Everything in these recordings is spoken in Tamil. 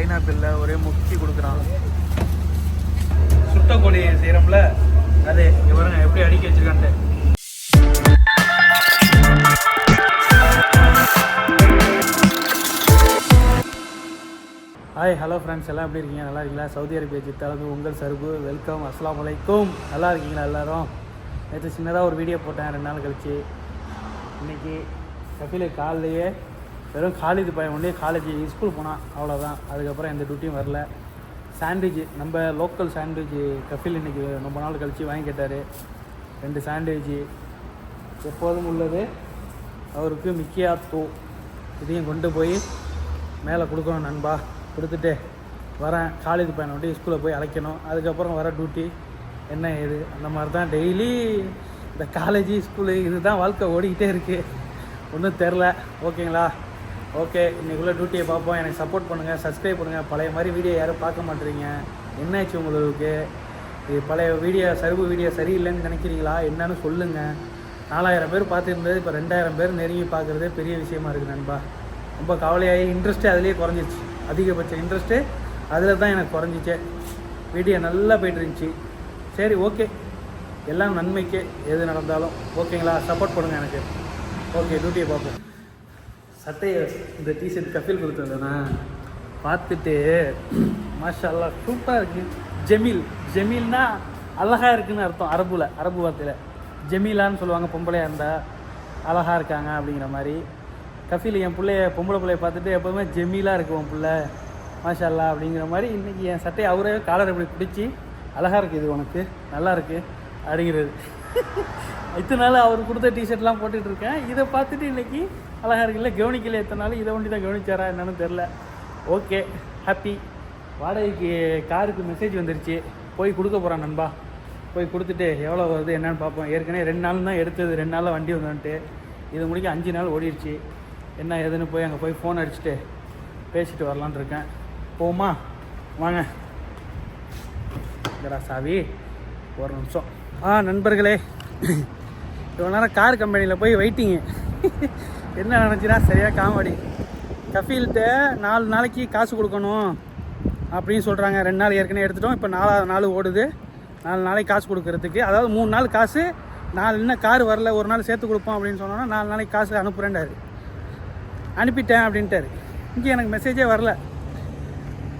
பைனாப்பிளில் ஒரே முக்கி கொடுக்குறான் சுட்ட கோழி செய்கிறோம்ல அது இங்க எப்படி அடிக்க வச்சிருக்கான்ட்டு. ஹாய் ஹலோ ஃப்ரெண்ட்ஸ் எல்லாம் எப்படி இருக்கீங்க? நல்லா இருக்கீங்களா? சவுதி அரேபியா ஜித்தாலது உங்கள் சர்பு வெல்கம் அஸ்லாம் வலைக்கும் நல்லா இருக்கீங்களா எல்லோரும்? நேற்று சின்னதாக ஒரு வீடியோ போட்டேன் ரெண்டு நாள் கழிச்சு. இன்னைக்கு கபில காலையே வெறும் காலேஜ் பையன் ஒன்றே காலேஜ் ஸ்கூல் போனான் அவ்வளோதான் அதுக்கப்புறம் எந்த டியூட்டியும் வரல. சாண்ட்விச் நம்ம லோக்கல் சாண்ட்விச் கஃபில் இன்னைக்கு ரொம்ப நாள் கழித்து வாங்கி கேட்டார். ரெண்டு சாண்ட்விச் எப்போதும் உள்ளது. அவருக்கு மிக்கியா தூ. இதையும் கொண்டு போய் மேலே கொடுக்கணும் நண்பா. கொடுத்துட்டு வரேன். காலேஜ் பையனை வந்து ஸ்கூலில் போய் அழைக்கணும். அதுக்கப்புறம் வர டியூட்டி என்ன ஏது? அந்த மாதிரி தான் டெய்லி இந்த காலேஜ் ஸ்கூலு இதுதான் வாழ்க்கை ஓடிக்கிட்டே இருக்குது ஒன்றும் தெரில ஓகேங்களா ஓகே இன்றைக்குள்ளே டியூட்டியை பார்ப்போம். எனக்கு சப்போர்ட் பண்ணுங்கள் சப்ஸ்கிரைப் பண்ணுங்கள் பழைய மாதிரி வீடியோ யாரும் பார்க்க மாட்டேறீங்க என்னாச்சு உங்களுக்கு? இது பழைய வீடியோ சர்வு வீடியோ சரியில்லைன்னு நினைக்கிறீங்களா? என்னன்னு சொல்லுங்கள் நாலாயிரம் பேர் பார்த்துருந்தது இப்போ ரெண்டாயிரம் பேர் நெருங்கி பார்க்குறதே பெரிய விஷயமா இருக்குது நண்பா. ரொம்ப கவலையாகி இன்ட்ரெஸ்ட்டே அதுலேயே குறைஞ்சிச்சு அதிகபட்ச இன்ட்ரெஸ்ட்டு அதில் தான் எனக்கு குறைஞ்சிச்சே. வீடியோ நல்லா போயிட்டு இருந்துச்சு. சரி ஓகே எல்லாம் நன்மைக்கு எது நடந்தாலும். ஓகேங்களா சப்போர்ட் பண்ணுங்கள் எனக்கு. ஓகே டியூட்டியை பார்ப்போம். சட்டையை இந்த டிஷர்ட் கஃபில் கொடுத்ததுண்ணா பார்த்துட்டு மாஷல்லா சூப்பராக இருக்குது ஜெமீல் ஜெமீல்னா அழகாக இருக்குன்னு அர்த்தம் அரபுல அரபு வார்த்தையில். ஜெமீலான்னு சொல்லுவாங்க பொம்பளையாக இருந்தால் அழகாக இருக்காங்க அப்படிங்கிற மாதிரி. கஃபில் என் பிள்ளைய பொம்பளை பிள்ளைய பார்த்துட்டு எப்போதுமே ஜெமீலாக இருக்கு உன் பிள்ளை மாஷல்லா அப்படிங்கிற மாதிரி இன்றைக்கி என் சட்டையை அவரே காலர் இப்படி பிடிச்சி அழகாக இருக்குது இது உனக்கு நல்லா இருக்குது அப்படிங்கிறது. இத்தனை நாள் அவர் கொடுத்த டிஷர்ட்லாம் போட்டுட்ருக்கேன் இதை பார்த்துட்டு இன்றைக்கி அழகாக இருக்குல்ல கவனிக்கல எத்தனால இதை ஒண்டி தான் கவனிச்சாரா என்னன்னு தெரில ஓகே ஹாப்பி வாடகைக்கு காருக்கு மெசேஜ் வந்துருச்சு. போய் கொடுக்க போகிறான் நண்பா. போய் கொடுத்துட்டு எவ்வளோ வருது என்னன்னு பார்ப்போம். ஏற்கனவே ரெண்டு நாள் தான் எடுத்தது. ரெண்டு நாளில் வண்டி வந்தோன்ட்டு இது முடிக்க அஞ்சு நாள் ஓடிடுச்சு என்ன ஏதுன்னு போய் அங்கே போய் ஃபோன் அடிச்சுட்டு பேசிட்டு வரலான்னு இருக்கேன். போமா வாங்க. சாவி. ஒரு நிமிஷம். ஆ நண்பர்களே. இவ்வளோ நேரம் கார் கம்பெனியில் போய் வெயிட்டிங்கு என்ன நினச்சினா சரியாக காமெடி. கஃபீல்கிட்ட நாலு நாளைக்கு காசு கொடுக்கணும் அப்படின்னு சொல்கிறாங்க ரெண்டு நாள் ஏற்கனவே எடுத்துட்டோம். இப்போ நாலாவது நாள் ஓடுது. நாலு நாளைக்கு காசு கொடுக்கறதுக்கு. அதாவது மூணு நாள் காசு நாலு இன்னும் கார் வரல ஒரு நாள் சேர்த்து கொடுப்போம் அப்படின்னு சொன்னோன்னா நாலு நாளைக்கு காசு அனுப்புகிறேன்டாரு அனுப்பிட்டேன் அப்படின்ட்டாரு. இங்கே எனக்கு மெசேஜே வரல.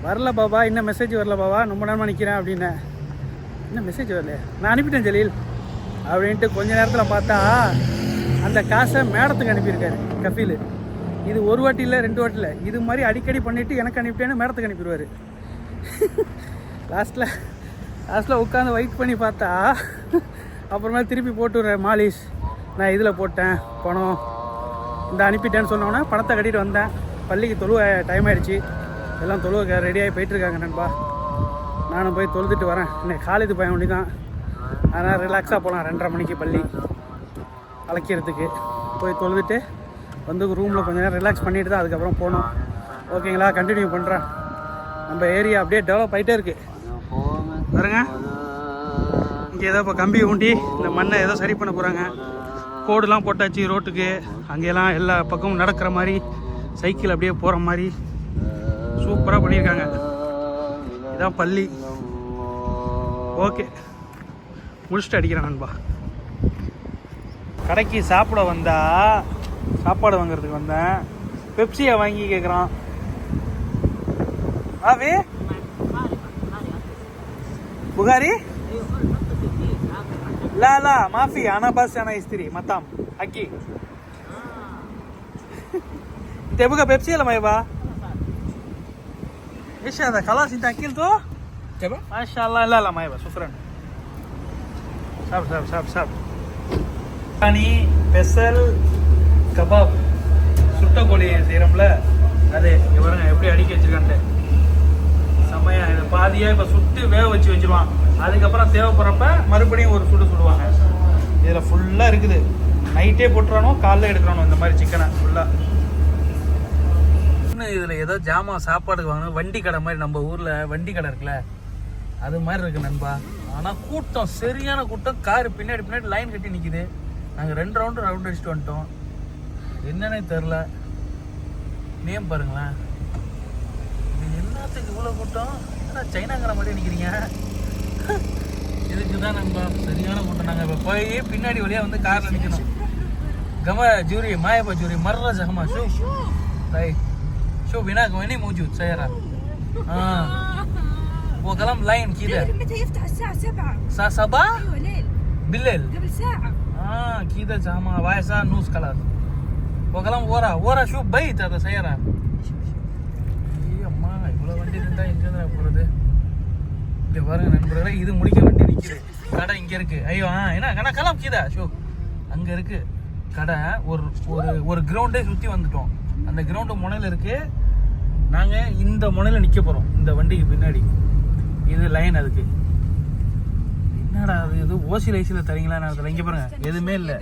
வரல பாபா இன்னும் மெசேஜ் வரல பாபா. ரொம்ப நேரமாக நிற்கிறேன் அப்படின்னேன் இன்னும் மெசேஜ் வரல நான் அனுப்பிட்டேன் ஜலீல். அப்படின்ட்டு கொஞ்ச நேரத்தில் பார்த்தா அந்த காசை மேடத்துக்கு அனுப்பியிருக்காரு கஃபீல். இது ஒரு வாட்டி இல்லை ரெண்டு வாட்டி இல்லை. இது மாதிரி அடிக்கடி பண்ணிவிட்டு எனக்கு அனுப்பிட்டேன்னு மேடத்துக்கு அனுப்பிடுவார். லாஸ்ட்டில் லாஸ்ட்டில் உட்காந்து வெயிட் பண்ணி பார்த்தா அப்புறமா திருப்பி போட்டு மாலிஷ் நான் இதில் போட்டேன் பணம். இந்த அனுப்பிட்டேன்னு சொன்னோன்னே பணத்தை கட்டிட்டு வந்தேன். பள்ளிக்கு தொழுவ டைம் ஆகிடுச்சு எல்லாம் தொழுவ ரெடியாகி போயிட்டுருக்காங்க நண்பா. நானும் போய் தொழுதுட்டு வரேன். இன்னைக்கு காலேஜ் பையன் ஒண்டி தான் அதனால் ரிலாக்ஸாக போகலாம் ரெண்டரை மணிக்கு பள்ளி. அழைக்கிறதுக்கு. போய் தொழுதுட்டு வந்து ரூமில் கொஞ்சம் நேரம் ரிலாக்ஸ் பண்ணிட்டு தான் அதுக்கப்புறம் போகணும். ஓகேங்களா கண்டினியூ பண்ணுறேன் நம்ம ஏரியா அப்படியே டெவலப் ஆகிட்டே இருக்கு. பாருங்க. இங்கே ஏதோ இப்போ கம்பி ஊண்டி இந்த மண்ணை ஏதோ சரி பண்ண போகிறாங்க கோடுலாம் போட்டாச்சு ரோட்டுக்கு அங்கெல்லாம் எல்லா பக்கமும் நடக்கிற மாதிரி சைக்கிள் அப்படியே போகிற மாதிரி சூப்பராக பண்ணியிருக்காங்க. இதான் பள்ளி. ஓகே முடிச்சுட்டு அடிக்கிறேன் நண்பா. கடைக்கு சாப்பிட வந்தா சாப்பாடு வாங்குறதுக்கு வந்தேன். பெப்சியை வாங்கி கேட்குறான் ஆவே? புகாரி? லா லா மாஃபி ஆனா பாஸ் ஆனா இஸ்திரி மத்தாம். அக்கி. ತೆಬುಗ ಪೆಪ್ಸಿ ಅಲ್ಲ ಮೈಬಾ ಎಷ್ಟು ಅದ இந்த அக்கில் ಅಕ್ಕಿಲ್ತು மாஷா அல்லா ಇಲ್ಲ ಅಲ್ಲ ಮೈಬಾ ಸುಕ್ರಣ್ಣ சாப் சாப் சாப் ಸಾಬ್ பட்டாணி பெசல் கபாப் சுட்ட கோழி செய்கிறோம்ல அது இங்கே எப்படி அடிக்க வச்சுருக்கான்ட்டு. செம்மையா இது பாதியாக இப்போ சுட்டு வேக வச்சு வச்சுருவான். அதுக்கப்புறம் தேவைப்படுறப்ப மறுபடியும் ஒரு சுடு சுடுவாங்க. இதில் ஃபுல்லாக இருக்குது. நைட்டே போட்டுறானோ காலைல எடுக்கிறானோ இந்த மாதிரி சிக்கனை ஃபுல்லாக இன்னும் இதில் ஏதோ ஜாமான் சாப்பாடுக்கு வாங்கணும் வண்டி கடை மாதிரி நம்ம ஊரில் வண்டி கடை இருக்குல்ல அது மாதிரி இருக்கு நண்பா. ஆனால் கூட்டம் சரியான கூட்டம். கார் பின்னாடி பின்னாடி லைன் கட்டி நிற்கிது நாங்கள் ரெண்டு ரவுண்டு ரவுண்ட் அடிச்சுட்டு வந்துட்டோம் என்னன்னே தெரில நேம் பாருங்களேன் இது என்ன என்னத்துக்கு இவ்வளோ கூட்டம் என்ன சைனாங்கிற மாதிரி நிற்கிறீங்க இதுக்கு தான் நம்ம சரியான கூட்டம் நாங்கள் இப்போ போய் பின்னாடி வழியாக வந்து காரில் நிற்கணும் கம ஜூரி மாயபா ஜூரி மர்ற ஜஹமா ஷூ طيب شوف هناك وين موجود سيارة اه هو كلام لاين كذا تعرف متى يفتح الساعة 7 الساعة 7 ايوه ليل بالليل قبل ساعة కింద జామా వాయసా నూస్ colour ఒకలం Vora Vora shoe by అద సయ్యరా அம்மா இவ்வளோ வண்டி இருந்தால் எங்கேருந்து போகிறது இப்படி பாருங்க நண்பர்களே இது முடிக்க வண்டி நிற்கிது கடை இங்கே இருக்குது ஐயோ ஆ என்ன கடை கலாம் கீதா ஷோ அங்கே இருக்குது கடை ஒரு ஒரு ஒரு கிரவுண்டே சுற்றி வந்துட்டோம் அந்த கிரவுண்டு முனையில் இருக்குது நாங்கள் இந்த முனையில் நிற்க போகிறோம் இந்த வண்டிக்கு பின்னாடி இது லைன் அதுக்கு என்னடா அது? இது ஓசில ஐசில தரீங்களா நான் இங்க பாருங்க. எதுவுமே இல்ல.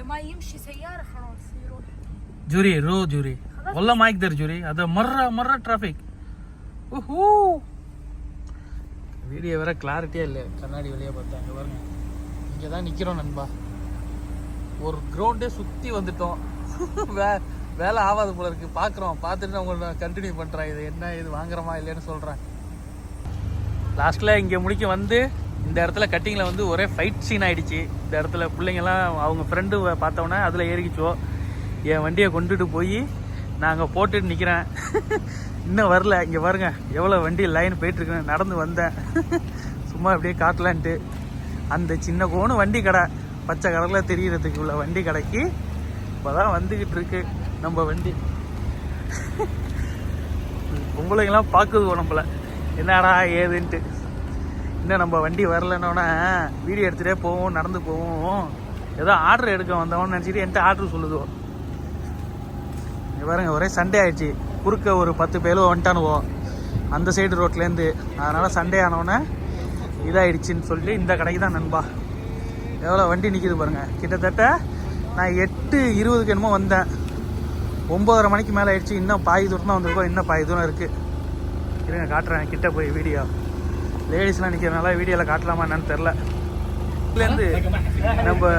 ஜூரி ரோ ஜூரி. ஒல்ல மாய்க் தர் ஜூரி. அது மர்ற மர்ற டிராஃபிக் ஓஹோ வீடியோ வேற கிளாரிட்டியா இல்ல. கண்ணாடி வெளியே பார்த்தா. அங்க பாருங்க. இங்க தான் நிக்கிறோம் நண்பா. ஒரு கிரவுண்டே சுத்தி வந்துட்டோம். வே வேலை ஆகாது போல இருக்கு. பாக்குறோம். பார்த்துட்டு நான் உங்களை கண்டினியூ பண்றேன். இது என்ன இது வாங்குறோமா இல்லைன்னு சொல்றேன். லாஸ்ட்டில் இங்கே முடிக்க வந்து இந்த இடத்துல கட்டிங்கில் வந்து ஒரே ஃபைட் சீன் ஆகிடுச்சு இந்த இடத்துல பிள்ளைங்கெல்லாம் அவங்க ஃப்ரெண்டு பார்த்தோன்னே அதில் ஏறிக்கிச்சோ என் வண்டியை கொண்டுட்டு போய் நாங்கள் போட்டுட்டு நிற்கிறேன் இன்னும் வரல. இங்கே பாருங்க எவ்வளோ வண்டி லைன் போயிட்டுருக்குன்னு நடந்து வந்தேன். சும்மா அப்படியே காட்டலான்ட்டு. அந்த சின்ன கோணு வண்டி கடை. பச்சை கலரில் தெரிகிறதுக்கு உள்ள வண்டி கடைக்கு இப்போ தான் வந்துக்கிட்டு இருக்கு நம்ம வண்டி. பொம்பளைங்களாம் பார்க்குது நம்மளை என்னடா ஏதுன்ட்டு. இன்னும் நம்ம வண்டி வரலன்னொன்னே வீடியோ எடுத்துகிட்டே போவோம் நடந்து போவோம். ஏதோ ஆர்டர் எடுக்க வந்தவன்னு நினச்சிட்டு என்கிட்ட ஆர்டர் சொல்லுதோ பாருங்க ஒரே சண்டே ஆயிடுச்சு. குறுக்க ஒரு பத்து பேரும் வந்துட்டானுவோம் அந்த சைடு ரோட்லேருந்து அதனால் சண்டே ஆனவுடனே இதாகிடுச்சின்னு சொல்லி இந்த கடைக்கு தான் நண்பா. எவ்வளோ வண்டி நிற்கிது பாருங்க. கிட்டத்தட்ட நான் எட்டு இருபதுக்கு என்னமோ வந்தேன். ஒம்பதரை மணிக்கு மேலே ஆயிடுச்சு. இன்னும் பாய் தூரம் தான் வந்திருக்கோம். இன்னும் பாய் தூரம் இருக்குது இருங்க காட்டுறேன் கிட்ட போய் வீடியோ லேடிஸ்லாம் நிற்கிறனால வீடியோவில் காட்டலாமா என்னன்னு தெரில இதுலேருந்து நம்ம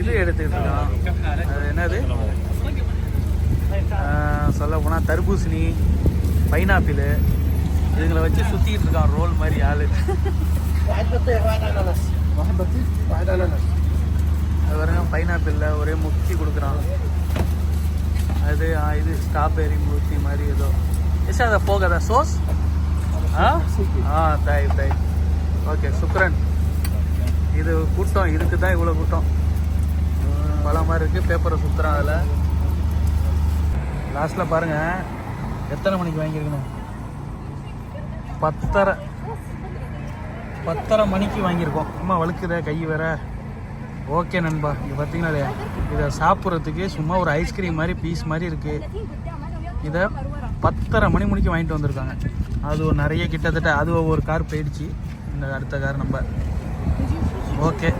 இது எடுத்துக்கிட்டு இருக்கோம். அது என்னது? சொல்ல போனால் தர்பூசணி பைனாப்பிள் இதுங்களை வச்சு சுற்றிக்கிட்டு இருக்கான் ரோல் மாதிரி ஆள். அது வரைக்கும் பைனாப்பிளில் ஒரே முக்கி கொடுக்குறான். அது இது ஸ்ட்ராபெரி மூர்த்தி மாதிரி ஏதோ. எஸ் அதை போகாத சோஸ் ஆ ஆ தாய் தாய் ஓகே சுக்ரன் இது கூட்டம் இதுக்கு தான் இவ்வளோ கூட்டம். பல மாதிரி இருக்குது பேப்பரை சுற்றுறான் அதில். லாஸ்ட்டில் பாருங்கள் எத்தனை மணிக்கு வாங்கியிருக்கணும்? பத்தரை. பத்தரை மணிக்கு வாங்கியிருக்கோம். அம்மா வழுக்குதே கை வேற. ஓகே நண்பா. இங்கே பார்த்தீங்களா இல்லையா? இதை சாப்பிட்றதுக்கு சும்மா ஒரு ஐஸ்கிரீம் மாதிரி பீஸ் மாதிரி இருக்குது இதை பத்தரை மணி மணிக்கு வாங்கிட்டு வந்திருக்காங்க. அது ஒரு நிறைய கிட்டத்தட்ட அது ஒரு கார் போயிடுச்சு. இந்த அடுத்த கார் நம்ம ஓகே.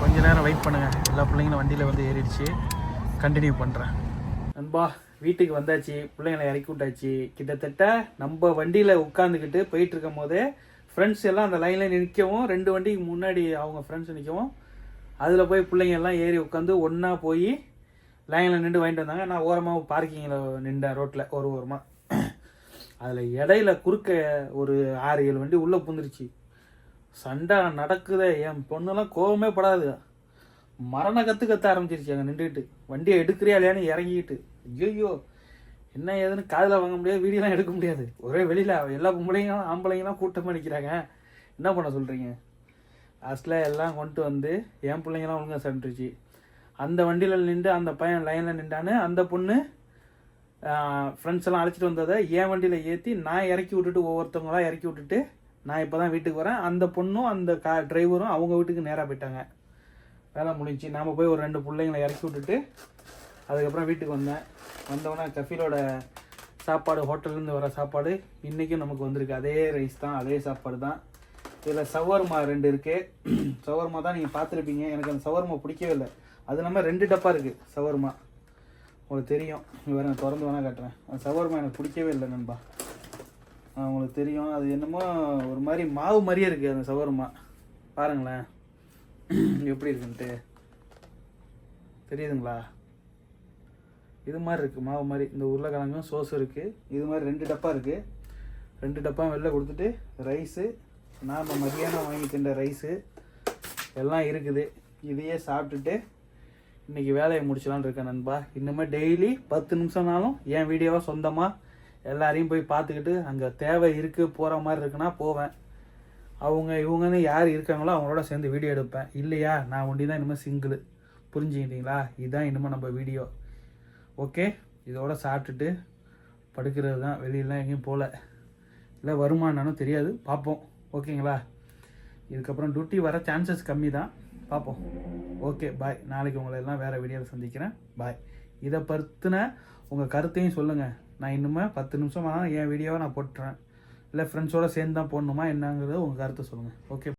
கொஞ்ச நேரம் வெயிட் பண்ணுங்கள் எல்லா பிள்ளைங்களும் வண்டியில் வந்து ஏறிடுச்சு. கண்டினியூ பண்ணுறேன் நண்பா வீட்டுக்கு வந்தாச்சு. பிள்ளைங்களை இறக்கி விட்டாச்சு. கிட்டத்தட்ட நம்ம வண்டியில் உட்காந்துக்கிட்டு போயிட்டு இருக்கும் போதே ஃப்ரெண்ட்ஸ் எல்லாம் அந்த லைனில் நிற்கவும் ரெண்டு வண்டிக்கு முன்னாடி அவங்க ஃப்ரெண்ட்ஸ் நிற்கவும் அதில் போய் பிள்ளைங்க எல்லாம் ஏறி உட்காந்து ஒன்றா போய் லைனில் நின்று வாங்கிட்டு வந்தாங்க. நான் ஓரமாக பார்க்கிங்கில் நின்றேன் ரோட்டில் ஒரு ஓரமாக அதில் இடையில குறுக்க ஒரு ஆறு ஏழு வண்டி உள்ளே புந்துருச்சு சண்டை நடக்குதே. என் பொண்ணுலாம் கோவமே படாது. மரண கற்று கத்த ஆரம்பிச்சிருச்சு அங்கே நின்றுக்கிட்டு வண்டியை எடுக்கிறியா இல்லையான்னு இறங்கிக்கிட்டு. ஐயோ என்ன ஏதுன்னு காதில் வாங்க முடியாது வீடியோலாம் எடுக்க முடியாது. ஒரே வெளியில் எல்லா பொம்பளைங்களும் ஆம்பளைங்களாம் கூட்டமாக நிற்கிறாங்க என்ன பண்ண சொல்கிறீங்க லாஸ்ட்டில் எல்லாம் கொண்டு வந்து என் பிள்ளைங்கலாம் ஒழுங்காக சென்றுச்சு அந்த வண்டியில் நின்று அந்த பையன் லைனில் நின்றான்னு அந்த பொண்ணு ஃப்ரெண்ட்ஸ் எல்லாம் அழைச்சிட்டு வந்ததை என் வண்டியில் ஏற்றி நான் இறக்கி விட்டுட்டு ஒவ்வொருத்தவங்களாம் இறக்கி விட்டுட்டு நான் இப்போ தான் வீட்டுக்கு வரேன். அந்த பொண்ணும் அந்த கா டிரைவரும் அவங்க வீட்டுக்கு நேராக போயிட்டாங்க. வேலை முடிஞ்சு நாம் போய் ஒரு ரெண்டு பிள்ளைங்களை இறக்கி விட்டுட்டு அதுக்கப்புறம் வீட்டுக்கு வந்தேன். வந்தவொடனே கஃபீலோட சாப்பாடு ஹோட்டல்லேருந்து வர சாப்பாடு இன்றைக்கும் நமக்கு வந்திருக்கு. அதே ரைஸ் தான் அதே சாப்பாடு தான். இதில் சவர்மா ரெண்டு இருக்குது சவர்மா தான் நீங்கள் பார்த்துருப்பீங்க. எனக்கு அந்த சவர்மா பிடிக்கவே இல்லை. அது இல்லாமல் ரெண்டு டப்பா இருக்குது சவர்மா. உங்களுக்கு தெரியும். வேறு நான் திறந்து வேணால் காட்டுறேன். அந்த சவர்மா எனக்கு பிடிக்கவே இல்லை நண்பா. உங்களுக்கு தெரியும். அது என்னமோ ஒரு மாதிரி மாவு மாதிரியே இருக்குது அந்த சவர்மா பாருங்களேன். எப்படி இருக்குன்ட்டு. தெரியுதுங்களா? இது மாதிரி இருக்குது மாவு மாதிரி. இந்த உருளைக்கிழங்கும் சோஸ் இருக்குது இது மாதிரி ரெண்டு டப்பா இருக்குது ரெண்டு டப்பா வெளில கொடுத்துட்டு ரைஸு நாம் மதியானம் வாங்கி தின்ற ரைஸு எல்லாம் இருக்குது. இதையே சாப்பிட்டுட்டு இன்னைக்கு வேலையை முடிச்சலான்னு இருக்கேன் நண்பா. இன்னுமே டெய்லி பத்து நிமிஷம்னாலும் என் வீடியோவாக சொந்தமாக எல்லாரையும் போய் பார்த்துக்கிட்டு அங்கே தேவை இருக்குது போகிற மாதிரி இருக்குன்னா போவேன். அவங்க இவங்கன்னு யார் இருக்காங்களோ அவங்களோட சேர்ந்து வீடியோ எடுப்பேன். இல்லையா? நான் ஒண்டி தான் இனிமேல் சிங்கிள் புரிஞ்சுக்கிட்டீங்களா? இதுதான் இனிமேல் நம்ம வீடியோ ஓகே இதோட சாப்பிட்டுட்டு படுக்கிறது தான். வெளியெல்லாம் எங்கேயும் போகல இல்லை வருமானாலும் தெரியாது. பார்ப்போம். ஓகேங்களா இதுக்கப்புறம் டியூட்டி வர சான்சஸ் கம்மி தான் பார்ப்போம் ஓகே பாய் நாளைக்கு உங்களை எல்லாம் வேறு வீடியோவில் சந்திக்கிறேன். பாய் இதை பற்றின உங்கள் கருத்தையும் சொல்லுங்கள் நான் இன்னுமே பத்து நிமிஷம் ஆனால் என் வீடியோவை நான் போட்டுறேன். இல்லை ஃப்ரெண்ட்ஸோடு சேர்ந்து தான் போடணுமா? என்னங்கிறத உங்கள் கருத்தை சொல்லுங்கள் ஓகே